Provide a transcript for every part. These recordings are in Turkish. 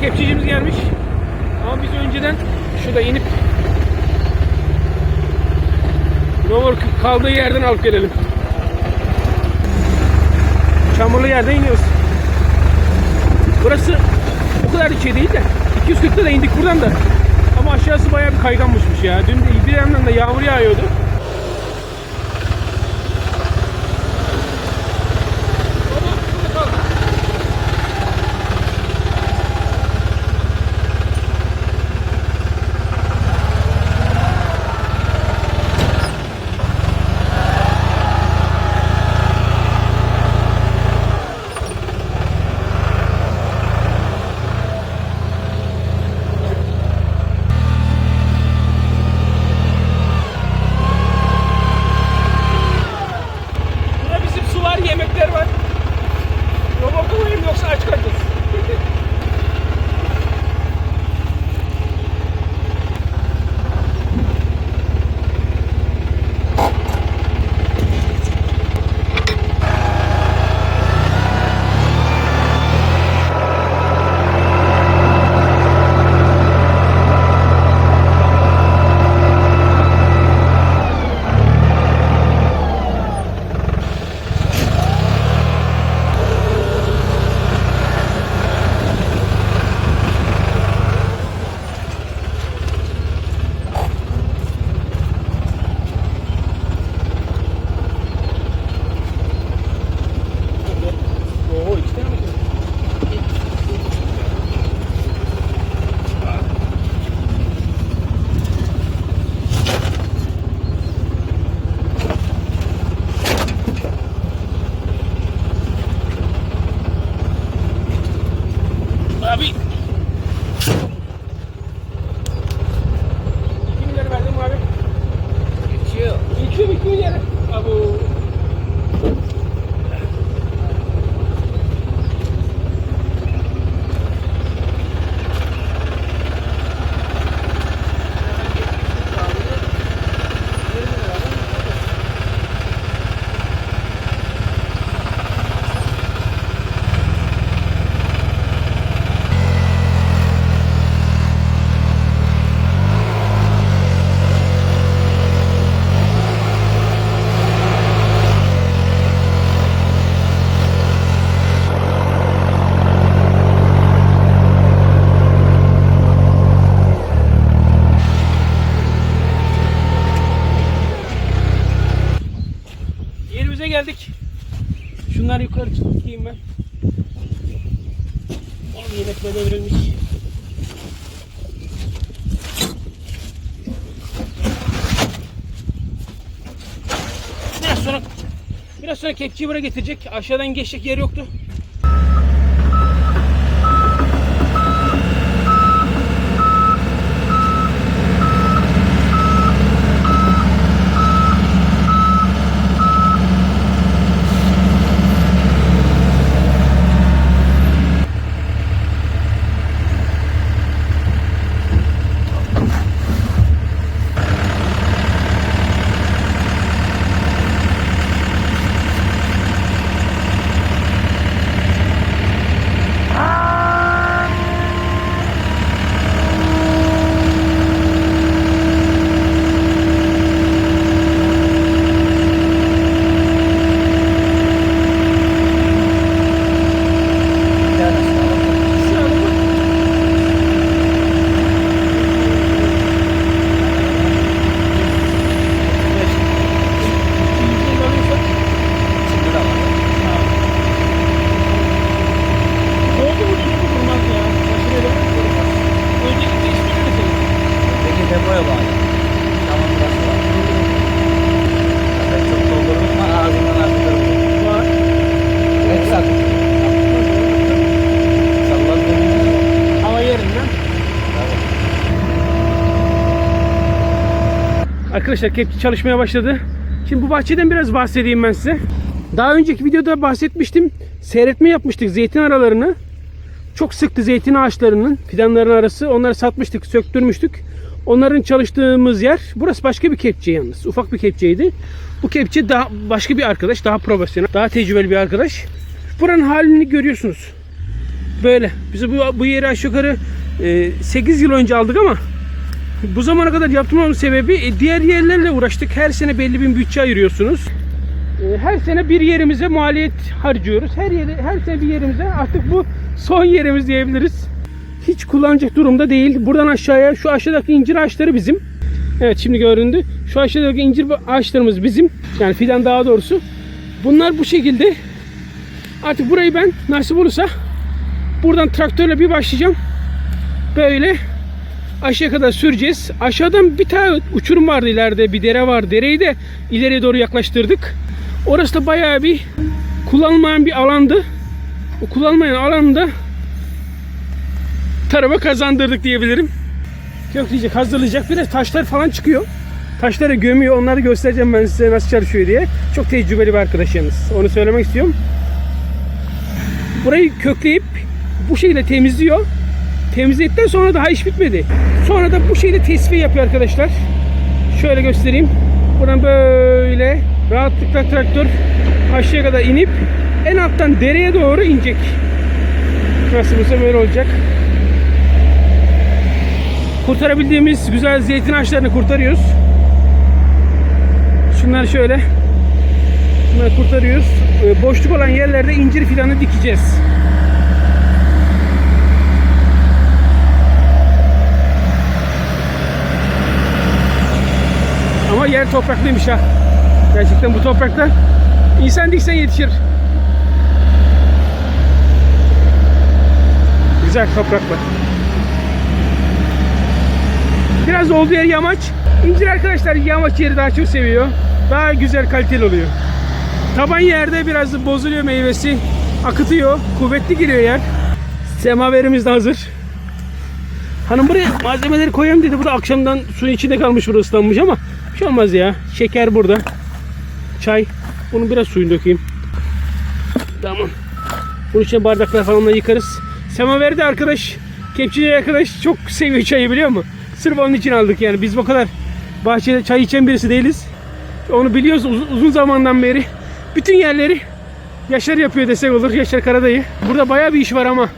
kepçecimiz gelmiş. Ama biz önceden şurada inip Rover kaldığı yerden alıp gelelim. Çamurlu yerden iniyoruz. Burası o kadar da şey değil de 240'da da indik buradan da. Ama aşağısı bayağı bir kayganmışmış ya. Dün bir yandan da yağmur yağıyordu. Yerimize geldik. Şunları yukarı tutayım ben. Oğlum yemekle devrilmiş. Biraz sonra biraz sonra kepçeyi buraya getirecek. Aşağıdan geçecek yer yoktu. İçinde de var. Oldu mu düştü durmaz ya. Makinede. Önceki değişmeli de senin. Peki depoya bağlı. Tamam burası var. Zaten çok doldurulma ağzından akıtır Var. Hepsi akıtır. Salladığında. Hava yerinden. Arkadaşlar kepçe çalışmaya başladı. Şimdi bu bahçeden biraz bahsedeyim ben size. Daha önceki videoda bahsetmiştim. Seyretme yapmıştık zeytin aralarını. Çok sıktı zeytin ağaçlarının fidanların arası. Onları satmıştık, söktürmüştük. Onların çalıştığımız yer burası başka bir kepçe yalnız. Ufak bir kepçeydi. Bu kepçe daha başka bir arkadaş, daha profesyonel, daha tecrübeli bir arkadaş. Buranın halini görüyorsunuz. Böyle. Biz bu, bu yeri aşağı yukarı e, 8 yıl önce aldık ama bu zamana kadar yaptırmamın sebebi e, diğer yerlerle uğraştık. Her sene belli bir bütçe ayırıyorsunuz. E, Her sene bir yerimize maliyet harcıyoruz. Her yeri, her sene bir yerimize artık bu son yerimiz diyebiliriz. Hiç kullanacak durumda değil. Buradan aşağıya şu aşağıdaki incir ağaçları bizim. Evet şimdi göründü. Şu aşağıdaki incir ağaçlarımız bizim. Yani fidan daha doğrusu. Bunlar bu şekilde. Artık burayı ben nasip olursa buradan traktörle bir başlayacağım. Böyle aşağı kadar süreceğiz. Aşağıdan bir tane uçurum vardı ileride. Bir dere var. Dereyi de ileriye doğru yaklaştırdık. Orası da bayağı bir kullanılmayan bir alandı. O kullanılmayan alanda tarıma kazandırdık diyebilirim. Kökleyecek, hazırlayacak. Biraz taşlar falan çıkıyor. Taşları gömüyor. Onları göstereceğim ben size nasıl çalışıyor diye. Çok tecrübeli bir arkadaş yalnız. Onu söylemek istiyorum. Burayı kökleyip bu şekilde temizliyor. Temizledikten sonra daha iş bitmedi. Sonra da bu şekilde tesviye yapıyor arkadaşlar. Şöyle göstereyim. Buradan böyle rahatlıkla traktör aşağıya kadar inip en alttan dereye doğru inecek. Olsa böyle olacak. Kurtarabildiğimiz güzel zeytin ağaçlarını kurtarıyoruz. Şunları şöyle Bunları kurtarıyoruz. Ee, Boşluk olan yerlerde incir fidanı dikeceğiz. Yer topraklıymış ha. Gerçekten bu toprakta insan diksen yetişir. Güzel topraklar. Biraz olduğu yer yamaç. İncir arkadaşlar yamaç yeri daha çok seviyor. Daha güzel kaliteli oluyor. Taban yerde biraz bozuluyor meyvesi. Akıtıyor. Kuvvetli giriyor yer. Semaverimiz de hazır. Hanım buraya malzemeleri koyayım dedi. Bu da akşamdan suyun içinde kalmış burada ıslanmış ama şey olmaz ya. Şeker burada. Çay. Bunun biraz suyunu dökeyim. Tamam. Bunun için bardaklar falan da yıkarız. Semaveri de arkadaş, kepçeci arkadaş çok seviyor çayı biliyor musun? Sırf onun için aldık yani. Biz bu kadar bahçede çay içen birisi değiliz. Onu biliyoruz uz- uzun zamandan beri. Bütün yerleri Yaşar yapıyor desek olur. Yaşar Karadayı. Burada bayağı bir iş var ama.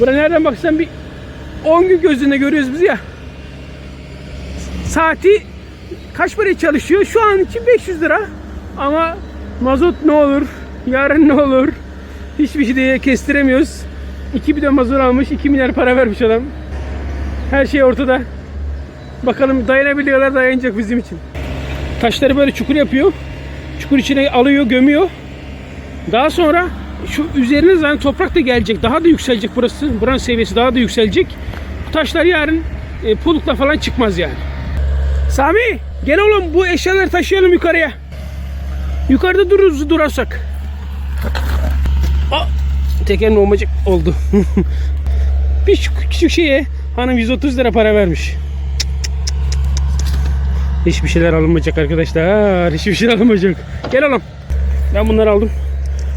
Burada nereden baksan bir 10 gün gözünde görüyoruz biz ya. Saati kaç paraya çalışıyor? Şu an için 500 lira. Ama mazot ne olur? Yarın ne olur? Hiçbir şey diye kestiremiyoruz. 2 bidon mazot almış. 2 milyar para vermiş adam. Her şey ortada. Bakalım dayanabiliyorlar dayanacak bizim için. Taşları böyle çukur yapıyor. Çukur içine alıyor, gömüyor. Daha sonra şu üzerine zaten toprak da gelecek. Daha da yükselecek burası. Buranın seviyesi daha da yükselecek. Bu taşlar yarın e, pulukla falan çıkmaz yani. Sami gel oğlum bu eşyaları taşıyalım yukarıya. Yukarıda dururuz durarsak. Aa, tekerin olmacık oldu. bir şu küçük şeye hanım 130 lira para vermiş. Hiçbir şeyler alınmayacak arkadaşlar. Hiçbir şeyler alınmayacak. Gel oğlum. Ben bunları aldım.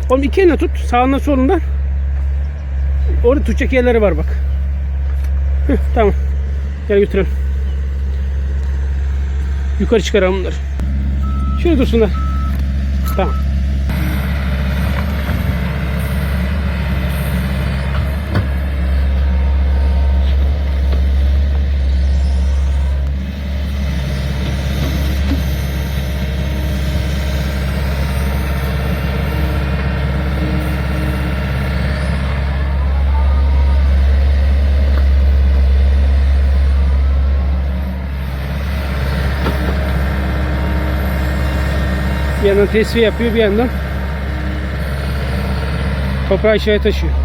Oğlum iki eline tut. Sağından solundan. Orada tutacak yerleri var bak. Heh, tamam. Gel götürelim. Yukarı çıkaralım bunları. Şöyle dursunlar. Tamam. Bir yandan tesviye yapıyor bir yandan toprağı aşağıya taşıyor.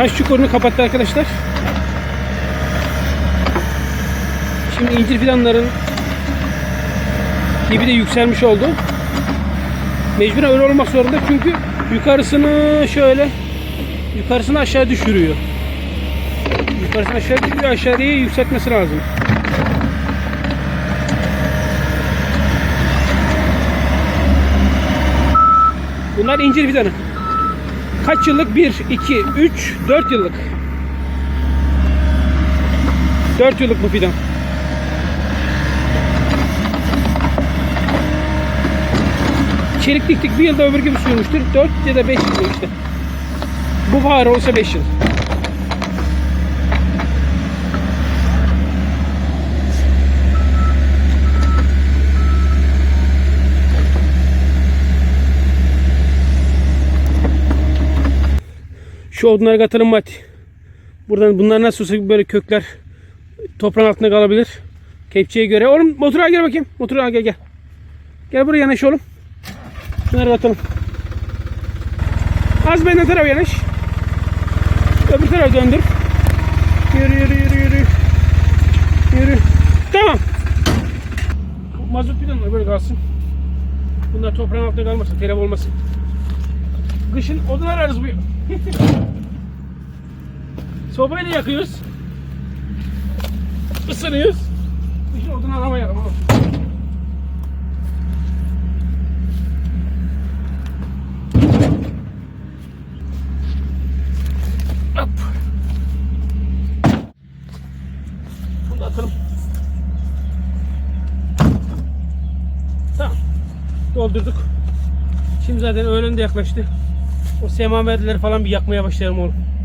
Taş çukurunu kapattı arkadaşlar. Şimdi incir fidanların dibi de yükselmiş oldu. Mecburen öyle olmak zorunda çünkü yukarısını şöyle yukarısını aşağı düşürüyor. Yukarısını aşağı düşürüyor aşağıya yükseltmesi lazım. Bunlar incir fidanı. Kaç yıllık? 1, 2, 3, 4 yıllık. 4 yıllık bu fidan. Çelik diktik bir yılda öbür gibi sürmüştür. 4 ya da 5 yıl işte. Bu bahar olsa 5 yıl. Şu odunları katalım Mati. Buradan bunlar nasıl olsa böyle kökler toprağın altında kalabilir. Kepçeye göre. Oğlum motora gel bakayım. Motora gel gel. Gel buraya yanaş oğlum. Bunları katalım. Az benden tarafa yanaş. Öbür tarafa döndür. Yürü yürü yürü yürü. Yürü. Tamam. Mazot bidonlar böyle kalsın. Bunlar toprağın altında kalmasın. Telef olmasın. Kışın odun ararız bu. Sobayla yakıyoruz. Isınıyoruz. Kışın odun aramayalım oğlum. Hop. Bunu da atalım. Tamam. Doldurduk. Şimdi zaten öğlen de yaklaştı. O semaverleri falan bir yakmaya başlayalım oğlum.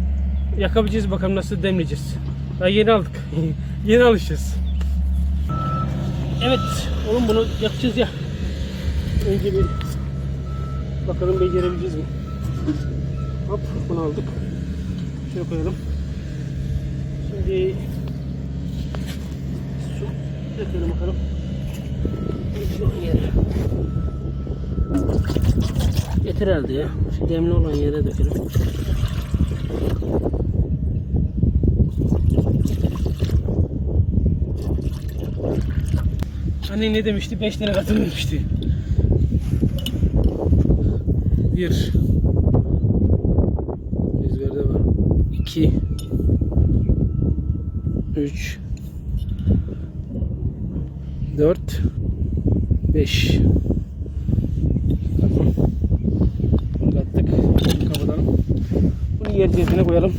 Yakabileceğiz bakalım nasıl demleyeceğiz. Daha yeni aldık. yeni alışacağız. Evet oğlum bunu yakacağız ya. Önce bir bakalım becerebileceğiz mi? Hop bunu aldık. Şöyle koyalım. Şimdi su dökelim bakalım. Yeter herhalde ya. Şu demli olan yere dökelim. Anne ne demişti? 5 tane katı vermişti. Bir. Rüzgarda var. 2 3 4 5 Tamam. Kattık. Kapatalım. Bunu yer cezine koyalım.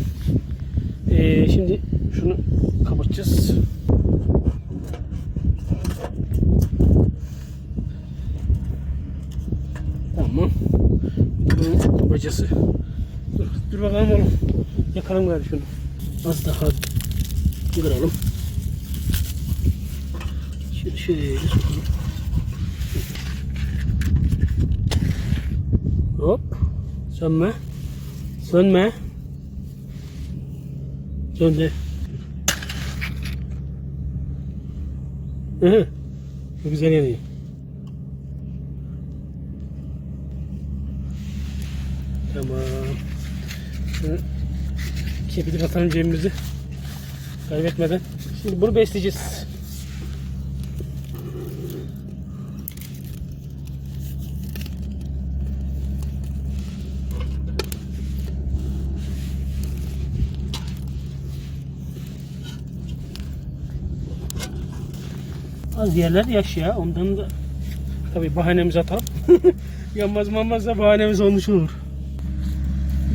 Ee, şimdi şunu kapatacağız. Tamam. Bacası. Dur, dur bakalım oğlum. Yakalım gari şunu. Az daha kıralım. Şöyle şöyle sokalım. Hop. Sönme. Sönme. Söndü. Hı hı. Güzel yanıyor. Tamam. Şunu kepili katalım cebimizi. Kaybetmeden. Şimdi bunu besleyeceğiz. Az yerler yaş ya. Ondan da tabii bahanemizi atalım. Yanmaz manmaz da bahanemiz olmuş olur.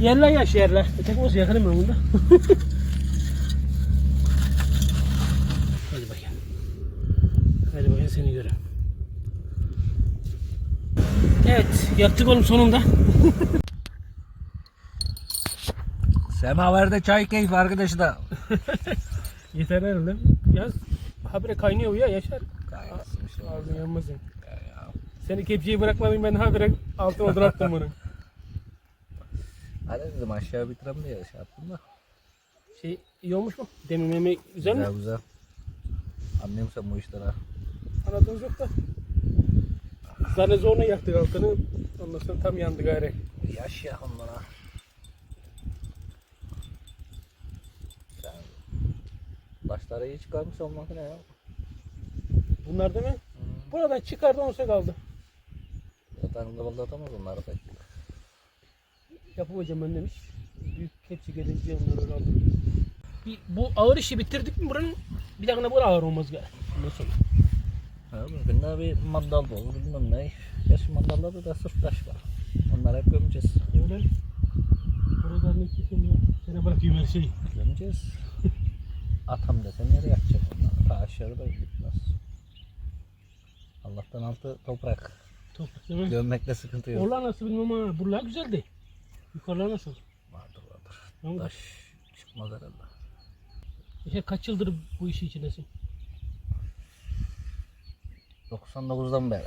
Yerler yaş yerler. Tek olsa yakarım ben bunda. Hadi bakayım. Hadi bakayım seni göreyim. Evet yaptık oğlum sonunda. Semaverde çay keyfi arkadaşlar. Yeter herhalde. Yaz habire kaynıyor ya yaşar. Kaynasın işte. Ağzın yanmaz yani. Seni kepçeyi bırakmadım ben habire altına bıraktım bunu. Hadi dedim aşağı bitirem diye şey yaptım da. Şey iyi olmuş mu? Demin yemeği güzel mi? Güzel güzel. Anlıyorum sen bu işleri ha. Anladığınız yok da. Zane zorla yaktık altını. Ondan sonra tam yandı gayri. Yaş ya onlara. Başları iyi çıkarmış o makine ya. Bunlar değil mi? Buradan çıkardı olsa kaldı. Zaten kıvıldatamaz onları pek. Ben demiş. Büyük kepçe gelince onları öyle aldım. Bir, bu ağır işi bitirdik mi buranın bir dakika bu ağır olmaz galiba. Ondan sonra. Ha, bugün de bir mandal da olur bilmem ne. Gerçi mandallarda da sırf taş var. Onları hep gömeceğiz. Öyle. Burada ne kesin ya. Sana bırakayım her şeyi. Gömeceğiz. Atam desen nereye atacak onları? Ta aşağı da gitmez. Allah'tan altı toprak. Toprak değil mi? Gömmekte sıkıntı yok. Oralar nasıl bilmem ama buralar güzeldi. Yukarılar nasıl? Vardır vardır. Tamam. Taş çıkmaz herhalde. İşte kaç yıldır bu işi içindesin? 99'dan beri.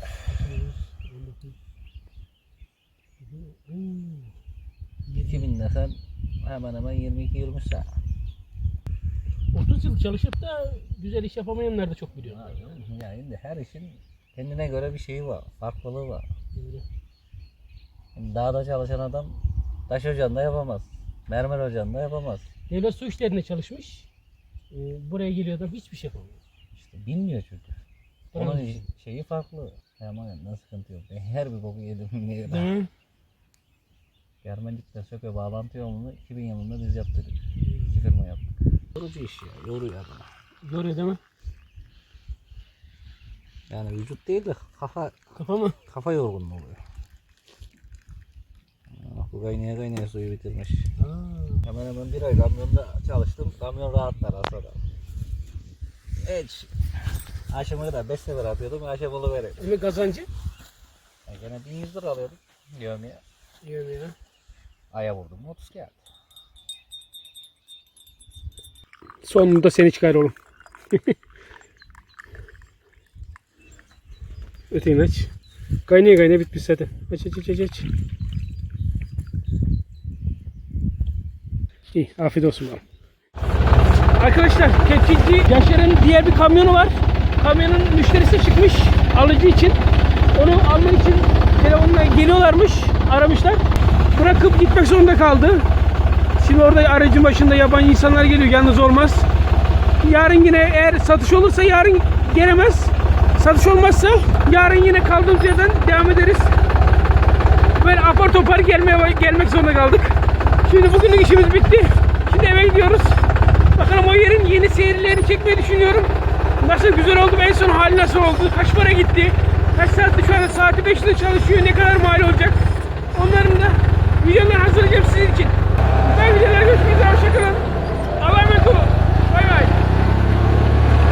Hmm. 2000 desen hemen hemen 22-23 sene. 30 yıl çalışıp da güzel iş yapamayanlar da çok biliyor. Yani şimdi her işin kendine göre bir şeyi var. Farklılığı var. Şimdi dağda çalışan adam taş ocağında yapamaz. Mermer ocağında yapamaz. Devlet su işlerinde çalışmış. Ee, buraya geliyor adam hiçbir şey yapamıyor. İşte bilmiyor çünkü. Onun iş- şeyi farklı. Ne sıkıntı yok. Ben her bir boku yedim. Değil mi? Germelik'te söke bağlantı yolunu 2000 yılında biz yaptık. İki firma yaptık. Yorucu iş ya. Yoruyor adamı. Görüyor değil mi? Yani vücut değil de kafa Kafa mı? kafa yorgunluğu oluyor. Bu kaynaya kaynaya suyu bitirmiş. Aa, Hemen hemen bir ay kamyonda çalıştım. Kamyon rahatlar aslında. Hiç. Aşımı da 5 sefer atıyordum. Aşamalı vereyim. Öyle kazancı. Yani gene 1100 lira alıyordum. Yövmeye. Yiyorum ya. Aya vurdum. 30 geldi. Sonunda seni çıkar oğlum. Öteyin aç. Kaynaya kaynaya bitmiş zaten. Aç aç aç aç aç. İyi afiyet olsun bakalım. Arkadaşlar kepçeci Yaşar'ın diğer bir kamyonu var. Kamyonun müşterisi çıkmış alıcı için. Onu almak için telefonla geliyorlarmış. Aramışlar. Bırakıp gitmek zorunda kaldı. Şimdi orada aracın başında yabancı insanlar geliyor. Yalnız olmaz. Yarın yine eğer satış olursa yarın gelemez. Satış olmazsa yarın yine kaldığımız yerden devam ederiz. Böyle apar topar gelmeye gelmek zorunda kaldık. Şimdi bugünlük işimiz bitti. Şimdi eve gidiyoruz. Bakalım o yerin yeni seyirlerini çekmeyi düşünüyorum. Nasıl güzel oldu en son hali nasıl oldu? Kaç para gitti? Kaç saat şu anda saati 5'te çalışıyor. Ne kadar mal olacak? Onların da videoları hazırlayacağım sizin için. Ben videoları görüşmek üzere. Hoşçakalın.